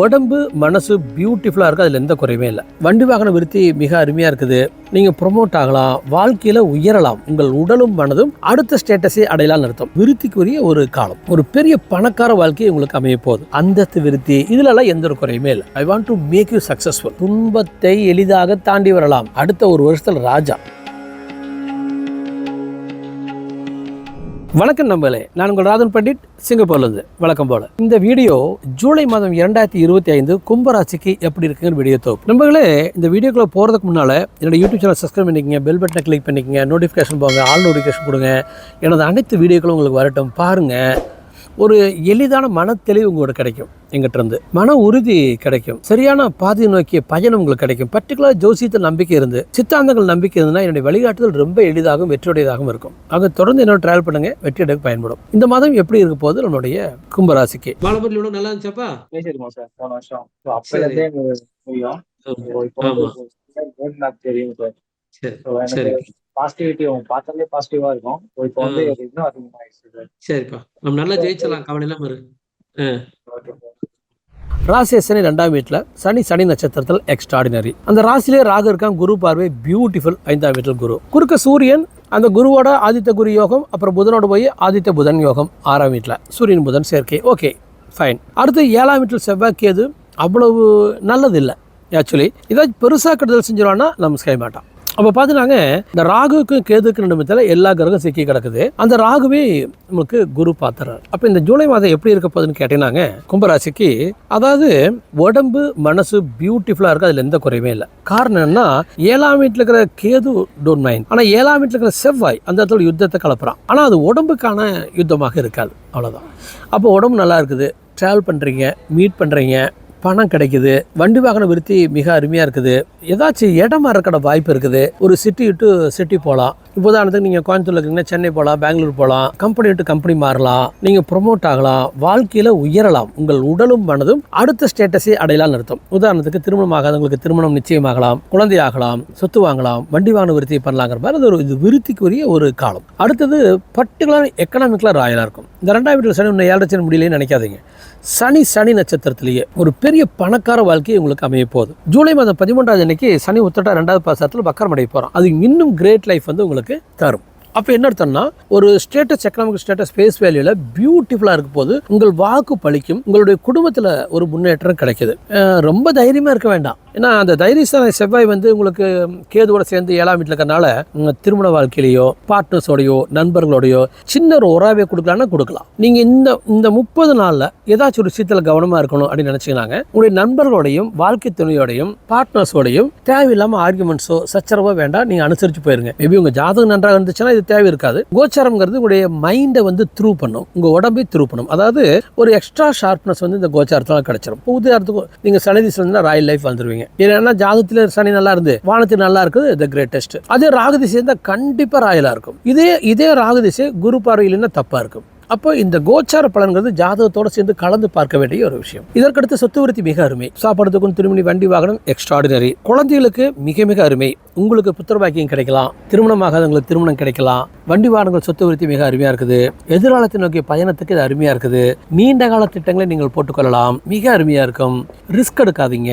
உடம்பு மனசு பியூட்டிஃபுல்லாக இருக்குது அதில் எந்த குறையுமே இல்லை. வண்டி வாகன விருத்தி மிக அருமையாக இருக்குது. நீங்கள் ப்ரொமோட் ஆகலாம் வாழ்க்கையில் உயரலாம் உங்கள் உடலும் மனதும் அடுத்த ஸ்டேட்டஸை அடையலாம் அர்த்தம். விருத்திக்குரிய ஒரு காலம். ஒரு பெரிய பணக்கார வாழ்க்கையை உங்களுக்கு அமைய போகுது. அந்தஸ்து விருத்தி இதுலலாம் எந்த ஒரு குறையுமே இல்லை. I want to make you successful துன்பத்தை எளிதாக தாண்டி வரலாம். அடுத்த ஒரு வருஷத்தில் ராஜா. வணக்கம் நம்பளே நான் உங்கள் ராதன் பண்டிட் சிங்கப்பூர்லேருந்து. வழக்கம் போல. இந்த வீடியோ ஜூலை மாதம் இரண்டாயிரத்தி இருபத்தி ஐந்து கும்பராசிக்கு எப்படி இருக்குங்கிற வீடியோ தோப்பு நம்பர்களே இந்த வீடியோக்குள்ள போகிறதுக்கு முன்னால் என்னோட யூடியூப் சேனல் சப்ஸ்கிரைப் பண்ணிக்கங்க பெல் பட்டனை கிளிக் பண்ணிக்கங்க நோட்டிஃபிகேஷன் போங்க ஆல் நோட்டிஃபிகேஷன் கொடுங்க. எனது அனைத்து வீடியோக்களும் உங்களுக்கு வரட்டும். பாருங்கள் ஒரு எளிதான மனத்தெளிவு உங்களுக்கு கிடைக்கும் எங்கிட்ட இருந்து மன உறுதி கிடைக்கும் சரியான பாதை நோக்கிய பயணம் உங்களுக்கு கிடைக்கும் பர்டிகுலர் ஜோசியத்தில் நம்பிக்கை இருந்து சித்தாந்தங்கள் நம்பிக்கை இருந்ததுன்னா என்னுடைய வழிகாட்டுதல் ரொம்ப எளிதாகவும் வெற்றியுடையதாகவும் இருக்கும் ஆக தொடர்ந்து என்னோட ட்ராவல் பண்ணுங்க வெற்றி அடைய பயன்படும் இந்த மாதம் எப்படி இருக்க போகுது நம்மளுடைய கும்பராசிக்கு பாலபுரியோட நல்லா இருந்துச்சாப்பா பேசியிருக்கோம் சார் போன வருஷம் தெரியும் சார் பாசிட்டிவிட்டி அவங்க பார்த்தாலே பாசிட்டிவா இருக்கும். ஸோ இப்போ வந்து ஆ. அது இன்னும் அதிகமாகிடுச்சு சார் சரிப்பா. நம்ம நல்லா ஜெயிச்சிடலாம். கவலை இல்லாமல் இருக்கு ஓகே சார் ராசி சனி ரெண்டாம் வீட்டில் சனி சனி நட்சத்திரத்தில் எக்ஸ்ட்ராடினரி அந்த ராசியிலே ராகு இருக்கான். குரு பார்வை பியூட்டிஃபுல் ஐந்தாம் வீட்டில் குரு. குறுக்க சூரியன் அந்த குருவோட ஆதித்த குரு யோகம் அப்புறம் புதனோட போய் ஆதித்த புதன் யோகம் ஆறாம் வீட்டில் சூரியன் புதன் சேர்க்கை. ஓகே ஃபைன் அடுத்து ஏழாம் வீட்டில் செவ்வாய் கேது. அவ்வளவு நல்லது இல்லை ஆக்சுவலி ஏதாச்சும் பெருசாக கெடுதல் செஞ்சிருவான்னா நம்ம செய்ய மாட்டான் அப்போ பார்த்துனாங்க இந்த ராகுக்கும் கேதுக்கும் நிமித்தத்தில் எல்லா கிரகம் சிக்கி கிடக்குது. அந்த ராகுவே நமக்கு குரு பார்த்துறாரு அப்போ இந்த ஜூலை மாதம் எப்படி இருக்க போகுதுன்னு கேட்டீங்கன்னாங்க கும்பராசிக்கு அதாவது உடம்பு மனசு பியூட்டிஃபுல்லாக இருக்குது அதில் எந்த குறையுமே இல்லை. காரணம் என்ன ஏழாம் வீட்டில் இருக்கிற கேது டோன் மைண்ட் ஆனால் ஏழாம் வீட்டில் இருக்கிற செவ்வாய் அந்த இடத்துல யுத்தத்தை கலப்புறான். ஆனால் அது உடம்புக்கான யுத்தமாக இருக்காது. அவ்வளோதான் அப்போ உடம்பு நல்லா இருக்குது. ட்ராவல் பண்ணுறீங்க மீட் பண்ணுறீங்க பணம் கிடைக்குது வண்டி வாகன விருத்தி மிக அருமையாக இருக்குது. ஏதாச்சும் இடம் இருக்கிற வாய்ப்பு இருக்குது. ஒரு சிட்டி விட்டு சிட்டி போகலாம் உதாரணத்துக்கு நீங்கள் கோயம்புத்தூர்ல இருக்கீங்கன்னா சென்னை போகலாம் பெங்களூர் போகலாம் கம்பெனி விட்டு கம்பெனி மாறலாம். நீங்கள் ப்ரொமோட் ஆகலாம். வாழ்க்கையில் உயரலாம். உங்கள் உடலும் மனதும் அடுத்த ஸ்டேட்டஸை அடையலாம் அர்த்தம். உதாரணத்துக்கு திருமணம் ஆகாதவங்களுக்கு திருமணம் நிச்சயமாகலாம் குழந்தை ஆகலாம் சொத்து வாங்கலாம் வண்டி வாகன விருத்தி பண்ணலாங்கிற மாதிரி அது ஒரு இது விருத்திக்குரிய ஒரு காலம். அடுத்தது பர்டிகுலர் எக்கனாமிக்கலாக ராயலாக இருக்கும். இந்த ரெண்டாம் வீட்டில் சனி ஒன்று ஏழரை சனி முடியலன்னு நினைக்காதீங்க. சனி சனி நட்சத்திரத்திலேயே ஒரு பெரிய பணக்கார வாழ்க்கையை உங்களுக்கு அமைய போகுது. ஜூலை மாதம் பதிமூன்றாவது அன்னைக்கு சனி உத்தட்டா ரெண்டாவது பாசத்தில் பக்கரமடைய போகிறோம் அது இன்னும் கிரேட் லைஃப் வந்து உங்களுக்கு தரும். அப்போ என்ன அர்த்தம்னா ஒரு ஸ்டேட்டஸ் எக்கனாமிக் ஸ்டேட்டஸ் ஃபேஸ் வேல்யூல பியூட்டிஃபுல்லாக இருக்க போது உங்கள் வாக்கு பழிக்கும் உங்களுடைய குடும்பத்தில் ஒரு முன்னேற்றம் கிடைக்குது. ரொம்ப தைரியமாக இருக்க வேண்டாம். ஏன்னா அந்த தைரியசான செவ்வாய் வந்து உங்களுக்கு கேதுவோட சேர்ந்து ஏழாம் வீட்டில் இருக்கிறனால திருமண வாழ்க்கையிலையோ பார்ட்னர்ஸோடையோ நண்பர்களோடையோ சின்ன ஒரு உறாவை கொடுக்கலாம்னா கொடுக்கலாம். நீங்கள் இந்த இந்த முப்பது நாளில் ஏதாச்சும் ஒரு விஷயத்தில் கவனமாக இருக்கணும் அப்படின்னு நினச்சிங்கனாங்க உங்களுடைய நண்பர்களோடையும் வாழ்க்கை துணையோடையும் பார்ட்னர்ஸோடையும் தேவையில்லாமல் ஆர்குமெண்ட்ஸோ சச்சரவோ வேண்டாம். நீங்கள் அனுசரித்து போயிருங்க. மேபி உங்கள் ஜாதகம் நன்றாக இருந்துச்சுன்னா இது தேவை இருக்காது. கோச்சாரம்ங்கிறது உங்களுடைய மைண்டை வந்து த்ரூ பண்ணும். உங்கள் உடம்பை த்ரூ பண்ணும். அதாவது ஒரு எக்ஸ்ட்ரா ஷார்ப்னஸ் வந்து இந்த கோச்சாரத்தில் கிடச்சிடும் புது உதாரணத்துக்கு நீங்கள் சனி சொன்னால் ராயல் லைஃப் வந்துடுவீங்க ஏன்னா ஜாதத்தில் சனி நல்லா இருந்து வானத்தில் நல்லா இருக்குது த கிரேட்டஸ்ட் அதே ராகு திசை இருந்தால் கண்டிப்பாக ராயலாக இருக்கும். இதே இதே ராகு திசை குரு பார்வையில்னா தப்பாக இருக்கும். அப்போ இந்த கோச்சார பலன்கிறது ஜாதகத்தோட சேர்ந்து கலந்து பார்க்க வேண்டிய ஒரு விஷயம். இதற்கடுத்து சொத்து விருத்தி மிக அருமை. சாப்பாடுக்கும் திருமணி வண்டி வாகனம் எக்ஸ்ட்ராடினரி குழந்தைகளுக்கு மிக மிக அருமை. உங்களுக்கு புத்திர பாக்கியம் கிடைக்கலாம் திருமணமாகாதவங்களுக்கு திருமணம் கிடைக்கலாம் வண்டி வாகனங்கள் சொத்து விருத்தி மிக அருமையா இருக்குது எதிர்காலத்தை நோக்கிய பயணத்துக்கு இது அருமையா இருக்குது நீண்ட கால திட்டங்களை நீங்கள் போட்டுக்கொள்ளலாம் மிக அருமையா இருக்கும். ரிஸ்க் எடுக்காதீங்க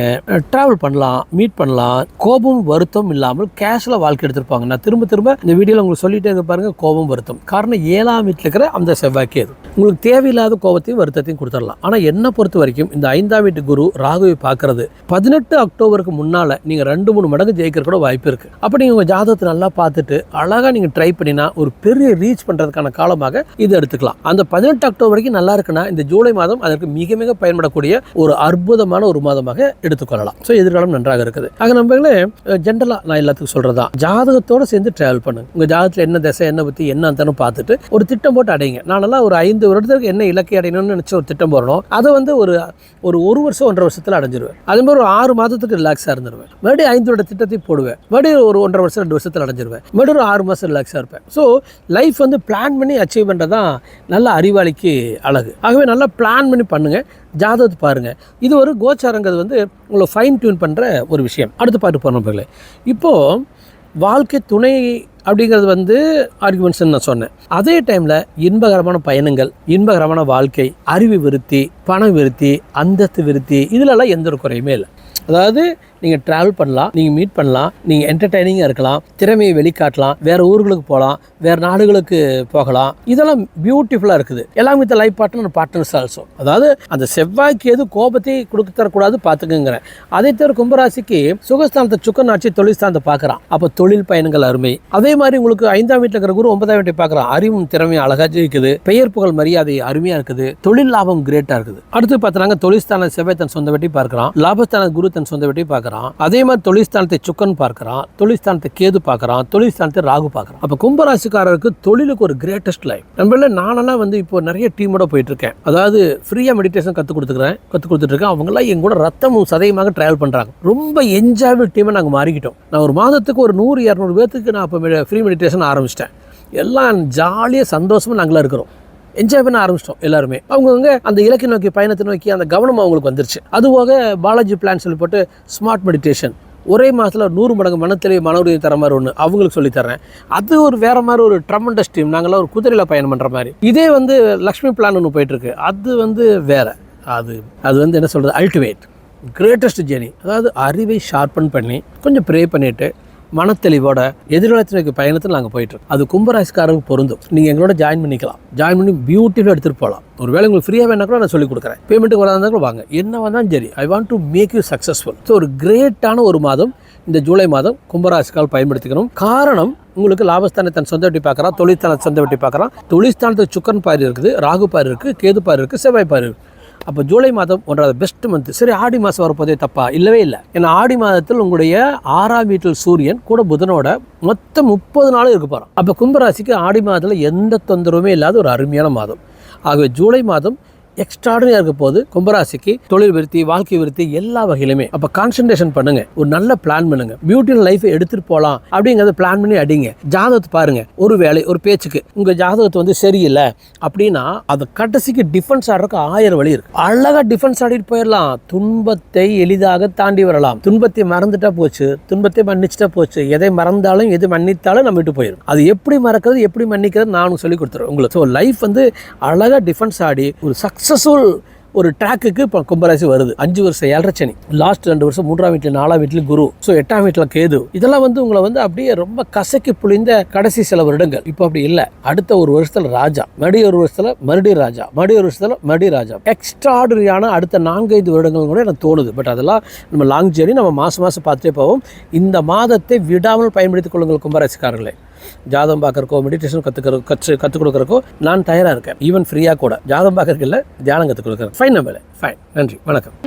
டிராவல் பண்ணலாம் மீட் பண்ணலாம் கோபம் வருத்தம் இல்லாமல் கேஷ்ல வாழ்க்கை எடுத்திருப்பாங்க. நான் திரும்ப திரும்ப இந்த வீடியோவில் உங்களுக்கு சொல்லிட்டே இருக்க பாருங்க கோபம் வருத்தம். காரணம் ஏழாம் வீட்டில் இருக்கிற அந்த செவ்வாய்க்கு அது உங்களுக்கு தேவையில்லாத கோபத்தையும் வருத்தத்தையும் கொடுத்துடலாம். ஆனால் என்னை பொறுத்த வரைக்கும் இந்த ஐந்தாம் வீட்டு குரு ராகுவை பார்க்கறது பதினெட்டு அக்டோபருக்கு முன்னால் நீங்கள் ரெண்டு மூணு மடங்கு ஜெயிக்கிற கூட வாய்ப்பு இருக்கு. அப்போ நீங்கள் உங்கள் ஜாதகத்தை நல்லா பார்த்துட்டு அழகாக நீங்கள் ட்ரை பண்ணினா ஒரு பெரிய ரீச் பண்ணுறதுக்கான காலமாக இது எடுத்துக்கலாம். அந்த பதினெட்டு அக்டோபர் வரைக்கும் நல்லா இருக்குன்னா இந்த ஜூலை மாதம் அதற்கு மிக மிக பயன்படக்கூடிய ஒரு அற்புதமான ஒரு மாதமாக எடுத்துக்கொள்ளலாம். ஸோ எதிர்காலம் நன்றாக இருக்குது. ஆக நம்பங்களே ஜென்ரலாக நான் எல்லாத்துக்கும் சொல்கிறதா ஜாதகத்தோடு சேர்ந்து ட்ராவல் பண்ணுங்க. உங்கள் ஜாதகத்தில் என்ன திசை என்ன பற்றி என்ன அந்தன்னு பார்த்துட்டு ஒரு திட்டம் போட்டு அடையுங்க. நானெல்லாம் ஒரு ஐந்து வருடத்துக்கு என்ன இலக்கை அடையணும்னு நினச்ச ஒரு திட்டம் போடணும். அதை வந்து ஒரு ஒரு ஒரு வருஷம் ஒன்றரை வருஷத்தில் அடைஞ்சிருவேன். அதே மாதிரி ஒரு ஆறு மாதத்துக்கு ரிலாக்ஸாக இருந்துருவேன். மறுபடியும் ஐந்து வருட திட்டத்தையும் போடுவேன். மறுபடியும் ஒரு ஒன்றரை வருஷம் ரெண்டு வருஷத்தில் அடைஞ்சிருவேன். மறுபடியும் ஒரு ஆறு மாதம் ரிலாக்ஸாக இருப்பேன். ஸோ லைஃப் வந்து பிளான் பண்ணி அச்சீவ் பண்ணுறது தான் நல்ல அறிவாளிக்கு அழகு. ஆகவே நல்லா பிளான் பண்ணி பண்ணுங்கள் ஜாதகத்தை பாருங்கள் இது ஒரு கோச்சாரங்கிறது வந்து உங்களை ஃபைன் டியூன் பண்ணுற ஒரு விஷயம். அடுத்து பாட்டு போகிறோம் இப்போது வாழ்க்கை துணை அப்படிங்கிறது வந்து ஆர்குமெண்ட்ஸ் நான் சொன்னேன். அதே டைமில் இன்பகரமான பயணங்கள் இன்பகரமான வாழ்க்கை அறிவு விருத்தி பண விருத்தி அந்தஸ்து விருத்தி இதிலெல்லாம் எந்த ஒரு குறையுமே இல்லை. அதாவது நீங்கள் ட்ராவல் பண்ணலாம் நீங்கள் மீட் பண்ணலாம் நீங்கள் என்டர்டைனிங்காக இருக்கலாம் திறமையை வெளிக்காட்டலாம் வேறு ஊர்களுக்கு போகலாம் வேறு நாடுகளுக்கு போகலாம். இதெல்லாம் பியூட்டிஃபுல்லாக இருக்குது. எல்லாம் with life partner partners also அதாவது அந்த செவ்வாய்க்கு எது கோபத்தை கொடுக்க தரக்கூடாது பார்த்துக்குங்கிறேன். அதே தவிர கும்பராசிக்கு சுகஸ்தானத்தை சுக்கன் ஆட்சி தொழில் ஸ்தானத்தை பார்க்குறான். அப்போ தொழில் பயணங்கள் அருமை. அதே மாதிரி உங்களுக்கு ஐந்தாம் வீட்டில் இருக்கிற குரு ஒன்பதாம் வீட்டை பார்க்குறான். அறிவும் திறமையும் அழகாக ஜெயிக்குது பெயர் புகழ் மரியாதை அருமையாக இருக்குது. தொழில் லாபம் கிரேட்டாக இருக்குது. அடுத்து பார்த்தாங்க தொழில்ஸ்தான செவ்வாய் தன் சொந்த வெட்டி பார்க்குறான். லாபஸ்தான குரு தன் சொந்த வெட்டி பார்க்குறான். அதே மாதிரி தொழில்ஸ்தானத்தை சுக்கன் பார்க்குறான் தொழில்ஸ்தானத்தை கேது பார்க்குறான் தொழில்ஸ்தானத்தை ராகு பார்க்குறான். அப்போ கும்பராசிக்காரருக்கு தொழிலுக்கு ஒரு கிரேட்டஸ்ட் லைஃப் நம்மள நானெல்லாம் வந்து இப்போ நிறைய டீமோட போயிட்டு இருக்கேன் அதாவது ஃப்ரீயாக மெடிடேஷன் கற்றுக் கொடுத்துக்கிறேன் கற்றுக் கொடுத்துட்டு இருக்கேன் அவங்களாம் என் கூட ரத்தமும் சதயமாக ட்ராவல் பண்ணுறாங்க ரொம்ப என்ஜாயபிள் டீமை நாங்கள் மாறிக்கிட்டோம். நான் ஒரு மாதத்துக்கு ஒரு நூறு இரநூறு பேர்த்துக்கு நான் இப்போ ஃப்ரீ மெடிடேஷன் ஆரம்பிச்சிட்டேன். எல்லாம் ஜாலியாக சந்தோஷமாக நாங்களாம் இருக்கிறோம். என்ஜாய் பண்ண ஆரம்பிச்சிட்டோம் எல்லாருமே. அவங்கவுங்க அந்த இலக்கை நோக்கி பயணத்தை நோக்கி அந்த கவனம் அவங்களுக்கு வந்துருச்சு. அதுபோக பாலாஜி பிளான் சொல்லி போட்டு ஸ்மார்ட் மெடிடேஷன் ஒரே மாதத்தில் நூறு மடங்கு மனத்திலே மன உறுதி தர மாதிரி ஒன்று அவங்களுக்கு சொல்லித் தர்றேன். அது ஒரு வேறு மாதிரி ஒரு ட்ரமண்டஸ் டீம் நாங்களாம் ஒரு குதிரையில் பயணம் பண்ணுற மாதிரி. இதே வந்து லக்ஷ்மி பிளான் ஒன்று போயிட்டுருக்கு அது வந்து வேறு. அது அது வந்து என்ன சொல்கிறது அல்டிமேட் கிரேட்டஸ்ட் ஜேர்னி அதாவது அறிவை ஷார்பன் பண்ணி கொஞ்சம் ப்ரே பண்ணிவிட்டு மனத்தெளிவோட எதிர்காலத்தில் பயணத்தில் நாங்கள் போயிட்டுருக்கோம் அது கும்பராசிக்காரருக்கு பொருந்தும். நீங்கள் எங்களோட ஜாயின் பண்ணிக்கலாம். ஜாயின் பண்ணி பியூட்டிஃபுல்லாக எடுத்துகிட்டு போகலாம். ஒரு வேளை உங்களுக்கு ஃப்ரீயாக வேணா கூட நான் சொல்லிக் கொடுக்குறேன். பேமெண்ட்டுக்கு வராதா கூட வாங்க. என்ன வந்தாலும் சரி I want to make you successful so ஒரு கிரேட்டான ஒரு மாதம் இந்த ஜூலை மாதம் கும்பராசிக்கால் பயன்படுத்திக்கணும். காரணம் உங்களுக்கு லாபஸ்தானத்தை தன் சொந்த வெட்டி பார்க்குறான் தொழில்ஸ்தானத்தை சொந்த வெட்டி பார்க்குறான். தொழில்ஸ்தானத்துக்கு சுக்கன் பாரி இருக்குது ராகு பாரி இருக்குது கேது பாரி இருக்குது செவ்வாய் பாரி இருக்குது. அப்போ ஜூலை மாதம் ஒன்றாவது பெஸ்ட் மந்த் சரி ஆடி மாதம் வரப்போதே தப்பா? இல்லவே இல்லை. ஏன்னா ஆடி மாதத்தில் உங்களுடைய ஆறாம் வீட்டில் சூரியன் கூட புதனோட மொத்தம் முப்பது நாளும் இருக்க போகிறோம் அப்போ கும்பராசிக்கு ஆடி மாதத்தில் எந்த தொந்தரவுமே இல்லாத ஒரு அருமையான மாதம். ஆகவே ஜூலை மாதம் எக்ஸ்ட்ராடனியாக இருக்க போது கும்பராசிக்கு தொழில் விருத்தி வாழ்க்கை விருத்தி எல்லா வகையிலுமே. அப்போ கான்சன்ட்ரேஷன் பண்ணுங்க. ஒரு நல்ல பிளான் பண்ணுங்க. பியூட்டிஃபுல் லைஃப் எடுத்துட்டு போகலாம் அப்படிங்கிறத பிளான் பண்ணி அடிங்க. ஜாதகத்தை பாருங்க. ஒரு வேலை ஒரு பேச்சுக்கு உங்க ஜாதகத்தை வந்து சரியில்லை அப்படின்னா அது கடைசிக்கு டிஃபென்ஸ் ஆடுறதுக்கு ஆயிரம் வழி இருக்கு. அழகா டிஃபென்ஸ் ஆடிட்டு போயிடலாம். துன்பத்தை எளிதாக தாண்டி வரலாம். துன்பத்தை மறந்துட்டா போச்சு. துன்பத்தை மன்னிச்சுட்டா போச்சு. எதை மறந்தாலும் எது மன்னித்தாலும் நம்ம விட்டு போயிடும் அது எப்படி மறக்கிறது எப்படி மன்னிக்கிறது நானும் சொல்லி கொடுத்துருவேன் உங்களுக்கு ஸோ லைஃப் வந்து அழகா டிஃபென்ஸ் ஆடி ஒரு சக்ஸஸ்ஃபுல் ஒரு ட்ராக்குக்கு இப்போ கும்பராசி வருது. அஞ்சு வருஷம் ஏழரை சனி லாஸ்ட் ரெண்டு வருஷம் மூன்றாம் வீட்டில் நாலாம் வீட்டில் குரு. ஸோ எட்டாம் வீட்டில் கேது. இதெல்லாம் வந்து உங்களை வந்து அப்படியே ரொம்ப கசக்கி புளிந்த கடைசி சில வருடங்கள். இப்போ அப்படி இல்லை. அடுத்த ஒரு வருஷத்தில் ராஜா மறுபடியும் ஒரு வருஷத்தில் மறுபடியும் ராஜா மறுபடியும் ஒரு வருஷத்தில் மறுபடியும் ராஜா. எக்ஸ்ட்ராடரியான அடுத்த நான்கைந்து வருடங்கள் கூட எனக்கு தோணுது. பட் அதெல்லாம் நம்ம லாங் ஜேர்னி நம்ம மாதம் மாதம் பார்த்துட்டே போவோம். இந்த மாதத்தை விடாமல் பயன்படுத்திக் கொள்ளுங்கள் கும்பராசிக்காரர்களே. ஜாதகம் பார்க்கறக்கோ மெடிடேஷன் கற்றுக்கிற கற்று கற்றுக் கொடுக்குறக்கோ நான் தயாராக இருக்கேன். ஈவன் ஃப்ரீயாக கூட. ஜாதகம் பார்க்கறதுக்கு இல்லை தியானம் கற்றுக் கொடுக்குறேன். ஃபைன் நம்ம ஃபைன் நன்றி. வணக்கம்.